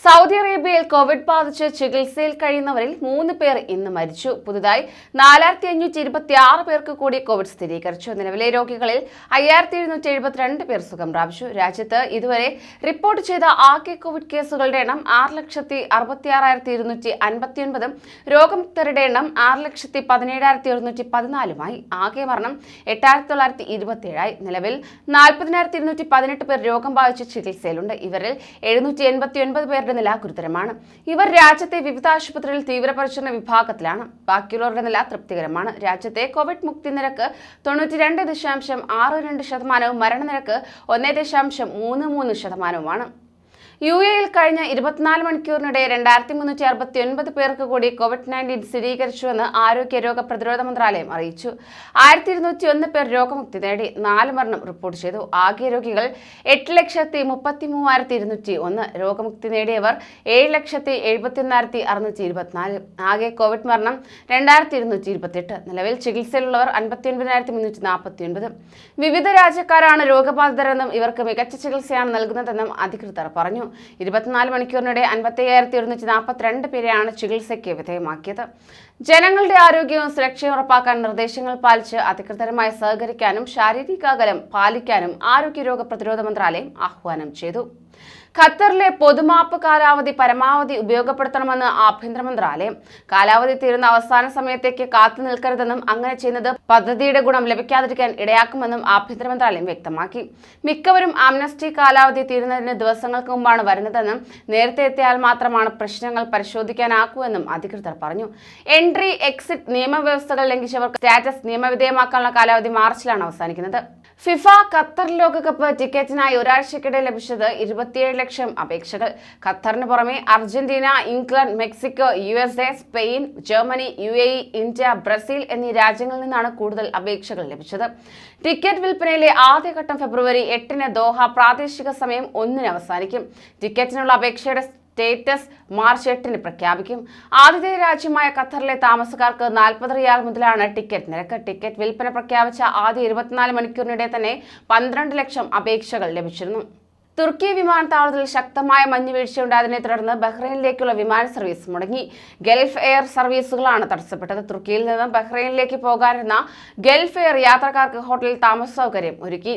Saudi അറേബ്യയിൽ Covid ബാധിച്ച് ചികിത്സയിൽ കഴിയുന്നവരിൽ മൂന്ന് പേർ ഇന്ന് മരിച്ചു. പുതുതായി നാലായിരത്തി അഞ്ഞൂറ്റി ഇരുപത്തി ആറ് പേർക്ക് കൂടി കോവിഡ് സ്ഥിരീകരിച്ചു. നിലവിലെ രോഗികളിൽ അയ്യായിരത്തി എഴുന്നൂറ്റി എഴുപത്തിരണ്ട് പേർ സുഖം പ്രാപിച്ചു. രാജ്യത്ത് ഇതുവരെ റിപ്പോർട്ട് ചെയ്ത ആകെ കോവിഡ് കേസുകളുടെ എണ്ണം ആറ് ലക്ഷത്തി അറുപത്തി ആറായിരത്തി ഇരുന്നൂറ്റി അൻപത്തി ഒൻപതും രോഗമുക്തരുടെ എണ്ണം ആറ് ലക്ഷത്തി പതിനേഴായിരത്തി ഒരുന്നൂറ്റി പതിനാലുമായി ആകെ മരണം എട്ടായിരത്തി തൊള്ളായിരത്തി ഇരുപത്തിയേഴായി നിലവിൽ നാൽപ്പതിനായിരത്തി ഇരുന്നൂറ്റി പതിനെട്ട് പേർ രോഗം ബാധിച്ച് ചികിത്സയിലുണ്ട്. ഇവരിൽ എഴുന്നൂറ്റി എൺപത്തി ഒൻപത് പേരുടെ നില ഗുരുതരമാണ്. ഇവർ രാജ്യത്തെ വിവിധ ആശുപത്രിയിൽ തീവ്രപരിചരണ വിഭാഗത്തിലാണ്. ബാക്കിയുള്ളവരുടെ നില തൃപ്തികരമാണ്. രാജ്യത്തെ കോവിഡ് മുക്തി നിരക്ക് തൊണ്ണൂറ്റിരണ്ട് ദശാംശം ആറ് രണ്ട് ശതമാനവും മരണനിരക്ക് ഒന്ന് ദശാംശം മൂന്ന് മൂന്ന് ശതമാനവുമാണ്. യു എയിൽ കഴിഞ്ഞ ഇരുപത്തിനാല് മണിക്കൂറിനിടെ രണ്ടായിരത്തി മുന്നൂറ്റി അറുപത്തി ഒൻപത് പേർക്ക് കൂടി കോവിഡ് നയന്റീൻ സ്ഥിരീകരിച്ചുവെന്ന് ആരോഗ്യ രോഗ പ്രതിരോധ മന്ത്രാലയം അറിയിച്ചു. ആയിരത്തി ഇരുന്നൂറ്റി ഒന്ന് പേർ രോഗമുക്തി നേടി നാല് മരണം റിപ്പോർട്ട് ചെയ്തു. ആകെ രോഗികൾ എട്ട് ലക്ഷത്തി മുപ്പത്തി മൂവായിരത്തി ഇരുന്നൂറ്റി ഒന്ന് രോഗമുക്തി നേടിയവർ ഏഴ് ലക്ഷത്തി എഴുപത്തിയൊന്നായിരത്തി അറുന്നൂറ്റി ഇരുപത്തിനാല് ആകെ കോവിഡ് മരണം രണ്ടായിരത്തി ഇരുന്നൂറ്റി ഇരുപത്തിയെട്ട് നിലവിൽ ചികിത്സയിലുള്ളവർ അൻപത്തി ഒൻപതിനായിരത്തി മുന്നൂറ്റി നാൽപ്പത്തി ഒൻപത് വിവിധ രാജ്യക്കാരാണ് രോഗബാധിതരെന്നും ഇവർക്ക് മികച്ച ചികിത്സയാണ് നൽകുന്നതെന്നും അധികൃതർ പറഞ്ഞു. ഇരുപത്തിനാല് മണിക്കൂറിനിടെ അൻപത്തയ്യായിരത്തി ഒരുന്നൂറ്റി നാൽപ്പത്തിരണ്ട് പേരെയാണ് ചികിത്സയ്ക്ക് വിധേയമാക്കിയത്. ജനങ്ങളുടെ ആരോഗ്യവും സുരക്ഷയും ഉറപ്പാക്കാൻ നിർദ്ദേശങ്ങൾ പാലിച്ച് അധികൃതരുമായി സഹകരിക്കാനും ശാരീരിക അകലം പാലിക്കാനും ആരോഗ്യരോഗ പ്രതിരോധ മന്ത്രാലയം ആഹ്വാനം ചെയ്തു. ഖത്തറിലെ പൊതുമാപ്പ് കാലാവധി പരമാവധി ഉപയോഗപ്പെടുത്തണമെന്ന് ആഭ്യന്തര മന്ത്രാലയം കാലാവധി തീരുന്ന അവസാന സമയത്തേക്ക് കാത്തു നിൽക്കരുതെന്നും അങ്ങനെ ചെയ്യുന്നത് പദ്ധതിയുടെ ഗുണം ലഭിക്കാതിരിക്കാൻ ഇടയാക്കുമെന്നും ആഭ്യന്തര മന്ത്രാലയം വ്യക്തമാക്കി. മിക്കവരും ആംനസ്റ്റി കാലാവധി തീരുന്നതിന് ദിവസങ്ങൾക്ക് മുമ്പാണ് വരുന്നതെന്നും നേരത്തെ എത്തിയാൽ മാത്രമാണ് പ്രശ്നങ്ങൾ പരിശോധിക്കാനാക്കൂവെന്നും അധികൃതർ പറഞ്ഞു. എൻട്രി എക്സിറ്റ് നിയമവ്യവസ്ഥകൾ ലംഘിച്ചവർക്ക് സ്റ്റാറ്റസ് നിയമവിധേയമാക്കാനുള്ള കാലാവധി മാർച്ചിലാണ് അവസാനിക്കുന്നത്. ഫിഫ ഖത്തർ ലോകകപ്പ് ടിക്കറ്റിനായി ഒരാഴ്ചക്കിടെ ലഭിച്ചത് ഇരുപത്തിയേഴ് ലക്ഷം അപേക്ഷകൾ. ഖത്തറിന് പുറമെ Argentina England Mexico U S A Spain Germany U A India Brazil എന്നീ രാജ്യങ്ങളിൽ നിന്നാണ് കൂടുതൽ അപേക്ഷകൾ ലഭിച്ചത്. ടിക്കറ്റ് വിൽപ്പനയിലെ ആദ്യഘട്ടം ഫെബ്രുവരി എട്ടിന് ദോഹ പ്രാദേശിക സമയം ഒന്നിന് അവസാനിക്കും. ടിക്കറ്റിനുള്ള അപേക്ഷയുടെ സ്റ്റേറ്റസ് മാർച്ച് എട്ടിന് പ്രഖ്യാപിക്കും. ആതിഥേയ രാജ്യമായ ഖത്തറിലെ താമസക്കാർക്ക് നാൽപ്പത് റിയാൽ മുതലാണ് ടിക്കറ്റ്. നിരക്ക് ടിക്കറ്റ് വിൽപ്പന പ്രഖ്യാപിച്ച ആദ്യ ഇരുപത്തിനാല് മണിക്കൂറിനിടെ തന്നെ പന്ത്രണ്ട് ലക്ഷം അപേക്ഷകൾ ലഭിച്ചിരുന്നു. തുർക്കി വിമാനത്താവളത്തിൽ ശക്തമായ മഞ്ഞുവീഴ്ചയുണ്ടായതിനെ തുടർന്ന് ബഹ്റൈനിലേക്കുള്ള വിമാന സർവീസ് മുടങ്ങി. ഗൾഫ് എയർ സർവീസുകളാണ് തടസ്സപ്പെട്ടത്. തുർക്കിയിൽ നിന്ന് ബഹ്റൈനിലേക്ക് പോകാനിരുന്ന ഗൾഫ് എയർ യാത്രക്കാർക്ക് ഹോട്ടലിൽ താമസ സൗകര്യം ഒരുക്കി.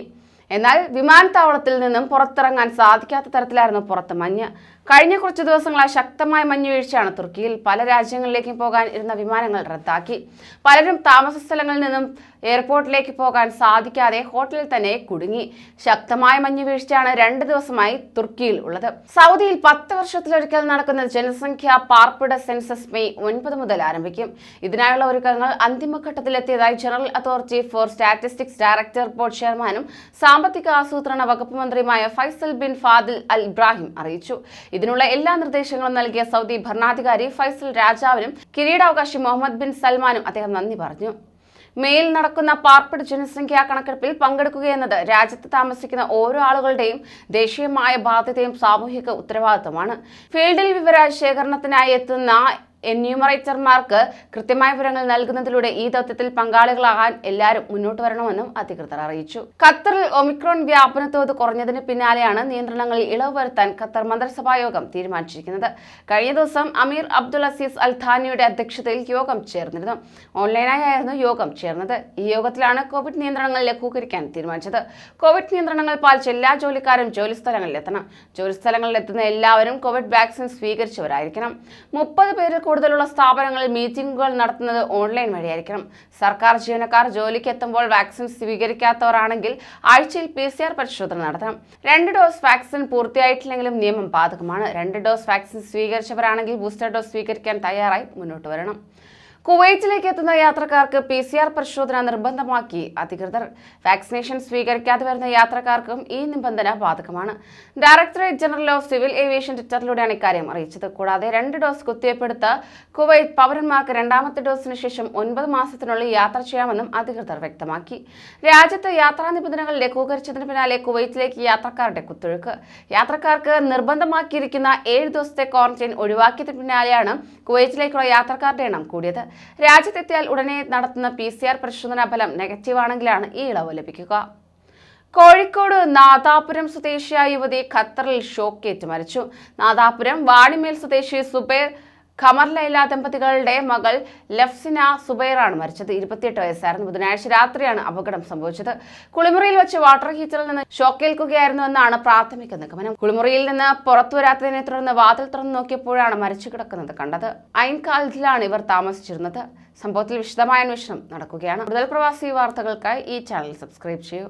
എന്നാൽ വിമാനത്താവളത്തിൽ നിന്നും പുറത്തിറങ്ങാൻ സാധിക്കാത്ത തരത്തിലായിരുന്നു പുറത്ത് മഞ്ഞ്. കഴിഞ്ഞ കുറച്ച് ദിവസങ്ങളായി ശക്തമായ മഞ്ഞുവീഴ്ചയാണ് തുർക്കിയിൽ പല രാജ്യങ്ങളിലേക്കും പോകാൻ ഇരുന്ന വിമാനങ്ങൾ റദ്ദാക്കി. പലരും താമസ സ്ഥലങ്ങളിൽ നിന്നും എയർപോർട്ടിലേക്ക് പോകാൻ സാധിക്കാതെ ഹോട്ടലിൽ തന്നെ കുടുങ്ങി. ശക്തമായ മഞ്ഞുവീഴ്ചയാണ് രണ്ട് ദിവസമായി തുർക്കിയിൽ ഉള്ളത്. സൗദിയിൽ പത്ത് വർഷത്തിലൊരിക്കൽ നടക്കുന്ന ജനസംഖ്യാ പാർപ്പിട സെൻസസ് മെയ് ഒൻപത് മുതൽ ആരംഭിക്കും. ഇതിനായുള്ള ഒരുക്കങ്ങൾ അന്തിമഘട്ടത്തിലെത്തിയതായി general authority for statistics director board ചെയർമാനും സാമ്പത്തിക ആസൂത്രണ വകുപ്പ് മന്ത്രിയുമായ Faisal bin Fadil al Ibrahim അറിയിച്ചു. ഇതിനുള്ള എല്ലാ നിർദ്ദേശങ്ങളും നൽകിയ സൗദി ഭരണാധികാരി ഫൈസൽ രാജാവിനും കിരീടാവകാശി മുഹമ്മദ് ബിൻ സൽമാനും അദ്ദേഹം നന്ദി പറഞ്ഞു. മേയിൽ നടക്കുന്ന പാർപ്പിട ജനസംഖ്യാ കണക്കെടുപ്പിൽ പങ്കെടുക്കുകയെന്നത് രാജ്യത്ത് താമസിക്കുന്ന ഓരോ ആളുകളുടെയും ദേശീയമായ ബാധ്യതയും സാമൂഹിക ഉത്തരവാദിത്തമാണ് ഫീൽഡിൽ വിവര ശേഖരണത്തിനായി എത്തുന്ന എന്യൂമറേറ്റർമാർക്ക് കൃത്യമായ വിവരങ്ങൾ നൽകുന്നതിലൂടെ ഈ ദൗത്യത്തിൽ പങ്കാളികളാകാൻ എല്ലാവരും മുന്നോട്ട് വരണമെന്നും അധികൃതർ അറിയിച്ചു. ഖത്തറിൽ ഒമിക്രോൺ വ്യാപന തോത് കുറഞ്ഞതിന് പിന്നാലെയാണ് നിയന്ത്രണങ്ങളിൽ ഇളവ് വരുത്താൻ ഖത്തർ മന്ത്രിസഭാ യോഗം തീരുമാനിച്ചിരിക്കുന്നത്. കഴിഞ്ഞ ദിവസം അമീർ അബ്ദുൽ അസീസ് അൽഥാനിയുടെ അധ്യക്ഷതയിൽ യോഗം ചേർന്നിരുന്നു. ഓൺലൈനായിരുന്നു യോഗം ചേർന്നത്. ഈ യോഗത്തിലാണ് കോവിഡ് നിയന്ത്രണങ്ങൾ ലഘൂകരിക്കാൻ തീരുമാനിച്ചത്. കോവിഡ് നിയന്ത്രണങ്ങൾ പാലിച്ച് എല്ലാ ജോലിക്കാരും ജോലിസ്ഥലങ്ങളിൽ എത്തണം ജോലിസ്ഥലങ്ങളിൽ എത്തുന്ന എല്ലാവരും കോവിഡ് വാക്സിൻ സ്വീകരിച്ചവരായിരിക്കണം. മുപ്പത് പേരിൽ കൂടുതലുള്ള സ്ഥാപനങ്ങളിൽ മീറ്റിംഗുകൾ നടത്തുന്നത് ഓൺലൈൻ വഴിയായിരിക്കണം. സർക്കാർ ജീവനക്കാർ ജോലിക്ക് എത്തുമ്പോൾ വാക്സിൻ സ്വീകരിക്കാത്തവരാണെങ്കിൽ ആഴ്ചയിൽ പി സി ആർ പരിശോധന നടത്തണം. രണ്ട് ഡോസ് വാക്സിൻ പൂർത്തിയായിട്ടില്ലെങ്കിലും നിയമം ബാധകമാണ്. രണ്ട് ഡോസ് വാക്സിൻ സ്വീകരിച്ചവരാണെങ്കിൽ ബൂസ്റ്റർ ഡോസ് സ്വീകരിക്കാൻ തയ്യാറായി മുന്നോട്ട് വരണം. കുവൈറ്റിലേക്ക് എത്തുന്ന യാത്രക്കാർക്ക് പി സി ആർ പരിശോധന നിർബന്ധമാക്കി അധികൃതർ. വാക്സിനേഷൻ സ്വീകരിക്കാതെ വരുന്ന യാത്രക്കാർക്കും ഈ നിബന്ധന ബാധകമാണ്. Directorate General of Civil Aviation ട്വിറ്ററിലൂടെയാണ് ഇക്കാര്യം അറിയിച്ചത്. കൂടാതെ രണ്ട് ഡോസ് കുത്തിവയ്പ്പെടുത്ത കുവൈറ്റ് പൗരന്മാർക്ക് രണ്ടാമത്തെ ഡോസിന് ശേഷം ഒൻപത് മാസത്തിനുള്ളിൽ യാത്ര ചെയ്യാമെന്നും അധികൃതർ വ്യക്തമാക്കി. രാജ്യത്ത് യാത്രാ നിബന്ധനകൾ ലഘൂകരിച്ചതിന് പിന്നാലെ കുവൈറ്റിലേക്ക് യാത്രക്കാരുടെ കുത്തൊഴുക്ക്. യാത്രക്കാർക്ക് നിർബന്ധമാക്കിയിരിക്കുന്ന ഏഴ് ദിവസത്തെ ക്വാറന്റൈൻ ഒഴിവാക്കിയതിന് പിന്നാലെയാണ് കുവൈറ്റിലേക്കുള്ള യാത്രക്കാരുടെ എണ്ണം കൂടിയത്. രാജ്യത്തെത്തിയാൽ ഉടനെ നടത്തുന്ന പി സി ആർ പരിശോധനാ ഫലം നെഗറ്റീവാണെങ്കിലാണ് ഈ ഇളവ് ലഭിക്കുക. കോഴിക്കോട് നാദാപുരം സ്വദേശിയായ യുവതി ഖത്തറിൽ ഷോക്കേറ്റ് മരിച്ചു. നാദാപുരം വാണിമേൽ സ്വദേശി സുബൈർ ഖമർ ലൈല ദമ്പതികളുടെ മകൾ ലഫ്സിന സുബൈറാണ് മരിച്ചത്. ഇരുപത്തിയെട്ട് വയസ്സായിരുന്നു. ബുധനാഴ്ച രാത്രിയാണ് അപകടം സംഭവിച്ചത്. കുളിമുറിയിൽ വെച്ച് വാട്ടർ ഹീറ്ററിൽ നിന്ന് ഷോക്കേൽക്കുകയായിരുന്നു എന്നാണ് പ്രാഥമിക നിഗമനം. കുളിമുറിയിൽ നിന്ന് പുറത്തു വരാത്തതിനെ തുടർന്ന് വാതിൽ തുറന്നു നോക്കിയപ്പോഴാണ് മരിച്ചു കിടക്കുന്നത് കണ്ടത്. ഐൻ കാലത്തിലാണ് ഇവർ താമസിച്ചിരുന്നത്. സംഭവത്തിൽ വിശദമായ അന്വേഷണം നടക്കുകയാണ്. കൂടുതൽ പ്രവാസി വാർത്തകൾക്കായി ഈ ചാനൽ സബ്സ്ക്രൈബ് ചെയ്യൂ.